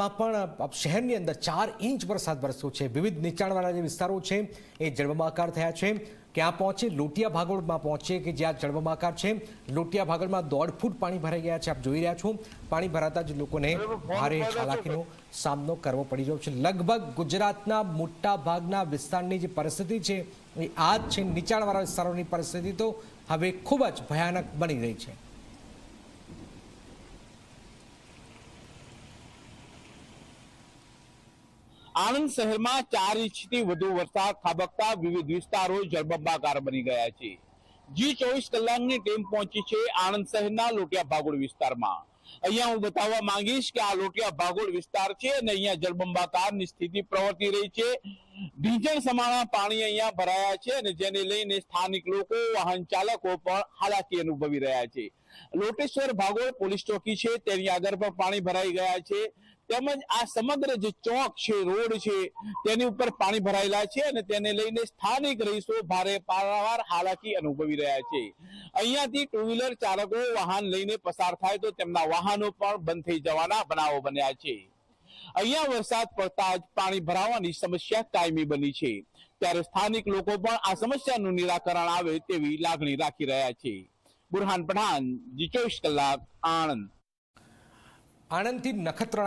પણ શહેરની અંદર ચાર ઇંચ વરસાદ વરસ્યો છે. વિવિધ નીચાણવાળા જે વિસ્તારો છે એ જળબંબાકાર થયા છે. ક્યાં પહોંચે? લોટિયા ભાગોળમાં પહોંચે કે જ્યાં જળબંબાકાર છે? લોટિયા ભાગોળમાં દોઢ ફૂટ પાણી ભરાઈ ગયા છે. આપ જોઈ રહ્યા છો. પાણી ભરાતા જ લોકોને ભારે હાલાકીનો સામનો કરવો પડી રહ્યો છે. લગભગ ગુજરાતના મોટા ભાગના વિસ્તારની જે પરિસ્થિતિ છે એ આ જ છે. નીચાણવાળા વિસ્તારોની પરિસ્થિતિ તો હવે ખૂબ જ ભયાનક બની રહી છે. આણંદ શહેરમાં ચાર ઇંચથી વધુ વરસાદ ખાબકતા વિવિધ વિસ્તારો જળબંબાકાર બની ગયા છે. જી ચોવીસ કલાકની ટીમ પહોંચી છે આણંદ શહેરના લોટિયા ભાગોળ વિસ્તારમાં. અહીંયા હું બતાવવા માંગીશ કે આ લોટિયા ભાગોળ વિસ્તાર છે અને અહીંયા જળબંબાકારની સ્થિતિ પ્રવર્તી રહી છે. ઢીંચણ સમાણા પાણી અહીંયા ભરાયા છે અને જેને લઈને સ્થાનિક લોકો, વાહન ચાલકો પણ હાલાકી અનુભવી રહ્યા છે. લોટેશ્વર ભાગોળ પોલીસ ચોકી છે. તેની આગળ પણ પાણી ભરાઈ ગયા છે. તેમજ આ સમગ્ર જે ચોક છે, રોડ છે, તેની ઉપર પાણી ભરાયેલા છે અને તેને લઈને સ્થાનિક રહીશો ભારે પારાવાર હાલાકી અનુભવી રહ્યા છે. અહીંયાથી ટુ વ્હીલર ચાલકો વાહન લઈને પસાર થાય તો તેમના વાહનો પણ બંધ થઈ જવાના બનાવો બન્યા છે. અહીંયા વરસાદ પડતા જ પાણી ભરાવાની સમસ્યા કાયમી બની છે. ત્યારે સ્થાનિક લોકો પણ આ સમસ્યાનું નિરાકરણ આવે તેવી લાગણી રાખી રહ્યા છે. બુરહાન પઠાણ જી ચોવીસ કલાક, આણંદ. આણંદથી નખત્રાણા